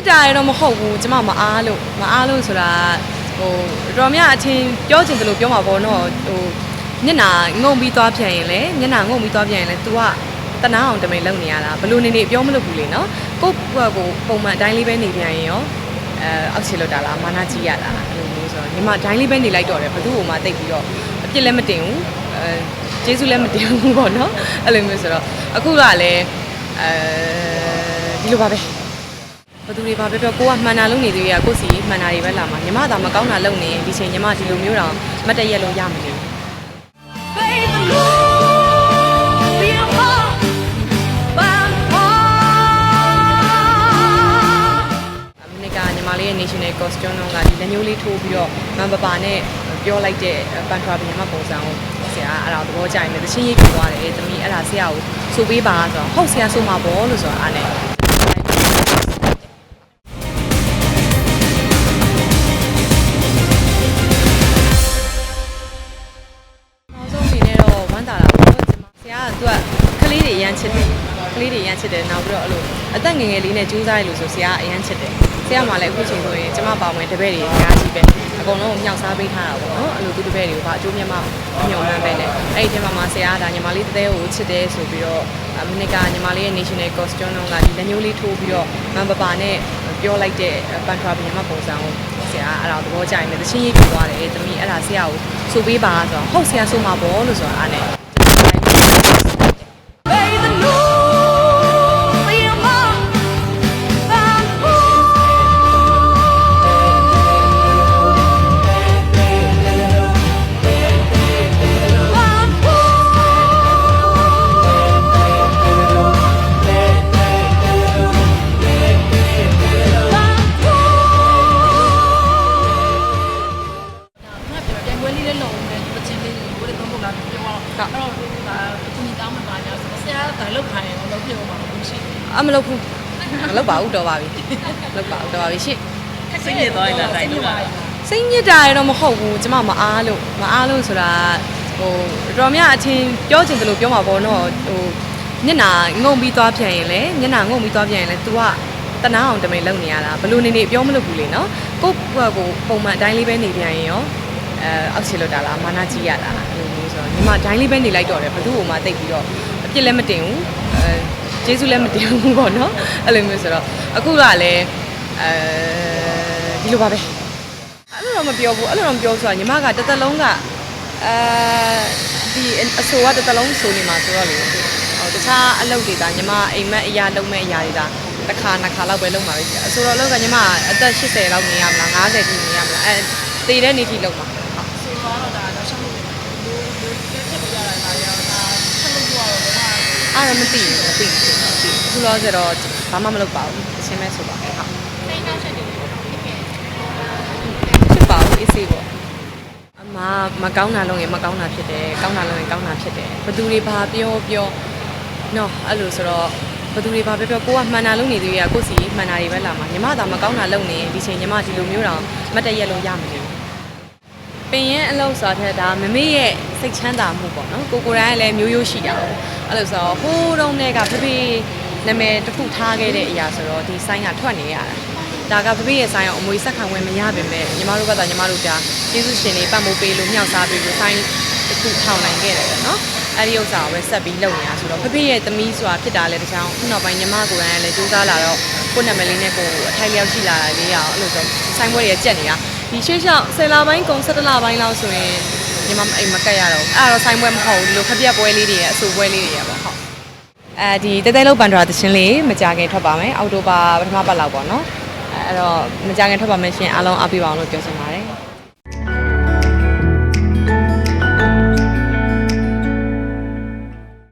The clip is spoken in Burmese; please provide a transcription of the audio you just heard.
စ်တာရတော့မဟုတ်ဘူးကျမမအားလို့မအားလို့ဆိုတာဟိုတော်များအချင်းပြောချင်တယ်လို့ပြောမှာပေါ့နော်ဟိုမျက်နာငုံပြီးသွားပြန်ရင်လေမျက်နာငုံပြီးသွားပြန်ရင်လေ तू ကတနာအောင်တမိန်လုံနေရတာဘလို့နေနေပြောမလို့ဘူးလေနော်ကိုကိုကိုပုံမှန်အတိုင်းလေးပဲနေပြန်ရင်ရောအဲအောက်ချေလို့တာလားမာနာကြီးရတာအဲ့လိုမျိုးဆိုတော့ညီမအတိုင်းလေးပဲနေလိုက်တော့တယ်ဘသူ့ကိုမှတိတ်ပြီးတော့အပြစ်လည်းမတင်ဘူးအဲကျေးဇူးလည်းမတင်ဘူးပေါ့နော်အဲ့လိုမျိုးဆိုတော့အခုကလည်းအဲဒီလိုပါပဲ ဘယ်သူတွေပါပြောပြောကိုကမှန်တာလုပ်နေသေးရကိုစီမှန်တာတွေပဲလာမှာညီမသာမကောင်းတာလုပ်နေရင်ဒီချိန်ညီမဒီလိုမျိုးတော့မတ်တရက်လို့ရမနေဘူး Faith the Lord be a heart by heart. မနေ့ကညီမလေးရဲ့ national costume တော့ကဒီလက်ညှိုးလေးထိုးပြီးတော့မန်ပပါနဲ့ပြောလိုက်တဲ့ပန်ထရာဘီမပုံစံကိုဆရာအဲ့ဒါသဘောကျရင်လည်းသချင်းရိပ်ပြသွားတယ်တမီးအဲ့ဒါဆရာကိုဆိုပေးပါဆိုတော့ဟုတ်ဆရာဆိုမှာပေါ့လို့ဆိုတာအားနဲ့ လေးတွေအရန်ချစ်တယ်ကလေးတွေအရန်ချစ်တယ်နောက်ပြီးတော့အဲ့လိုအသက်ငယ်ငယ်လေးနဲ့ကြိုးစားရလို့ဆိုဆရာကအရန်ချစ်တယ်ဆရာမှလည်းအခုချိန်ဆိုရင်ကျွန်မပါဝင်တပည့်တွေအများကြီးပဲအကုန်လုံးမြောက်စားပေးထားတာပေါ့နော်အဲ့လိုသူတပည့်တွေကိုဘာအကျိုးမြတ်မမျှော်မှန်းပဲနဲ့အဲ့ဒီထဲမှာမှဆရာကဒါညီမလေးတသေးကိုချစ်တယ်ဆိုပြီးတော့မနေ့ကညီမလေးရဲ့ national costume တော့ကဒီလက်ညှိုးလေးထိုးပြီးတော့မန်ပပါနဲ့ပြောလိုက်တဲ့ပန်ထရာဘီမပုံစံကိုဆရာအဲ့ဒါသဘောကျရင်လည်းသချင်းရိပ်ပြသွားတယ်တမီးအဲ့ဒါဆရာကိုဆိုပေးပါဆိုတော့ဟုတ်ဆရာဆိုမှာပေါ့လို့ဆိုတာအားနဲ့ လေးလည်းလုံတယ်ပချင်းလေးကိုလည်းသုံးဖို့လာပြောတော့အဲ့တော့ဒါအကူကြီးတောင်းမှပါကြဆိုတော့ဆရာကလောက်ခိုင်းအောင်လုပ်ပြအောင်ပါလို့ရှိတယ်အမလုပ်ဘူးမလုပ်ပါဘူးတော့ပါပြီလုပ်ပါဘူးတော့ပါပြီရှင့်စိတ်ညစ်သွားရင်လည်းတိုင်လို့ပါစိတ်ညစ်တာရတော့မဟုတ်ဘူးကျမမအားလို့မအားလို့ဆိုတာဟိုတော်များအချင်းပြောချင်တယ်လို့ပြောမှာပေါ့နော်ဟိုမျက်နာငုံပြီးသွားပြန်ရင်လေမျက်နာငုံပြီးသွားပြန်ရင်လေ तू ကတနာအောင်တမိန်လုံနေရတာဘလို့နေနေပြောမလို့ဘူးလေနော်ကိုကိုကိုပုံမှန်အတိုင်းလေးပဲနေပြန်ရင်ရော အဲအောက်ချေလို့တာလားမာနာကြီးရတာအဲ့လိုမျိုးဆိုတော့ညီမအတိုင်းလေးပဲနေလိုက်တော့တယ်ဘသူ့ကိုမှတိတ်ပြီးတော့အပြစ်လည်းမတင်ဘူးအဲကျေးဇူးလည်းမတင်ဘူးပေါ့နော်အဲ့လိုမျိုးဆိုတော့အခုကလည်းအဲဒီလိုပါပဲအဲ့လိုတော့မပြောဘူးအဲ့လိုတော့မပြောဘူးဆိုတာညီမကတစ်သက်လုံးကအဲဒီအဆိုကတစ်သက်လုံးဆိုနေမှာဆိုတော့လေဟိုတခြားအလုပ်တွေကညီမအိမ်မက်အရာလုံးမဲ့အရာတွေကတစ်ခါနှစ်ခါလောက်ပဲလုံးမှာပဲရှိတယ်အဆိုတော့အလုပ်ကညီမအသက်80လောက်နေရမလား90ထိနေရမလားအဲတည်တဲ့နေ့ထိလုံးမှာ ဟုတ်ဆိုတော့ဒါတော့ရှောင်းလို့လို့လို့တက်ဖြစ်ပြရတာဒါရောဒါဆက်လို့ပြောတော့ဘာအဲ့ဒါမသိဘူးမသိဘူးမသိဘူးအခုလောဆယ်တော့ဘာမှမလုပ်ပါဘူးအချင်းမဲဆိုပါပဲဟုတ်စိတ်နှောက်ချက်တွေဖြစ်ခဲ့ဖြစ်ပါဘူးအေးစေးပေါ့အမမကောင်းတာလုံးရင်မကောင်းတာဖြစ်တယ်ကောင်းတာလုံးရင်ကောင်းတာဖြစ်တယ်ဘသူတွေဘာပြောပြောနော်အဲ့လိုဆိုတော့ဘသူတွေဘာပြောပြောကိုကမှန်တာလုံးနေသေးရကိုစီမှန်တာတွေပဲလာမှာညီမသာမကောင်းတာလုံးနေရင်ဒီချိန်ညီမဒီလိုမျိုးတော့မတ်တရက်လို့ရမနေဘူး ပင်ရင်အလုပ်ဆိုတဲ့ဒါမမေရဲ့စိတ်ချမ်းသာမှုပေါ့နော်ကိုကိုတိုင်းလည်းမျိုးရိုးရှိတာပေါ့အဲ့လိုဆိုတော့ဟိုးတုန်းကဖဖေနာမည်တစ်ခုထားခဲ့တဲ့အရာဆိုတော့ဒီဆိုင်ကထွက်နေရတာဒါကဖဖေရဲ့ဆိုင်အောင်အမွေဆက်ခံဝင်မရပါပဲညီမတို့ကသာညီမတို့ဒါကျေးဇူးရှင်တွေပတ်မိုးပေးလို့မြောက်စားပေးလို့ဆိုင်တစ်ခုထောင်နိုင်ခဲ့တယ်ပေါ့နော်အဲ့ဒီဥစ္စာကိုပဲဆက်ပြီးလုပ်နေတာဆိုတော့ဖဖေရဲ့သမီးဆိုတာဖြစ်တာလဲတခြားခုနောက်ပိုင်းညီမကိုယ်တိုင်လည်းစူးစမ်းလာတော့ကိုယ့်နာမည်လေးနဲ့ကိုယ်အထိုက်လျောက်ရှိလာတာလေးရအောင်အဲ့လိုဆိုဆိုင်ဘွဲတွေကြက်နေတာ ဒီရှေ့လျှောက်10လပိုင်းကုန်17လပိုင်းလောက်ဆိုရင်ညီမအိမ်မကက်ရတော့ဘူးအဲ့တော့ဆိုင်ဘွဲမဟုတ်ဘူးဒီလိုခပြက်ပွဲလေးတွေရဲ့အဆူပွဲလေးတွေရဲ့ပေါ့ဟုတ်အဲဒီတဲတဲလုံးပန်ဒရာတခြင်းလေးမကြခင်ထွက်ပါမယ်အောက်တိုဘာပထမပတ်လောက်ပေါ့နော်အဲ့တော့မကြခင်ထွက်ပါမယ်ရှင်အားလုံးအားပေးပါအောင်လို့ပြောချင်ပါတယ်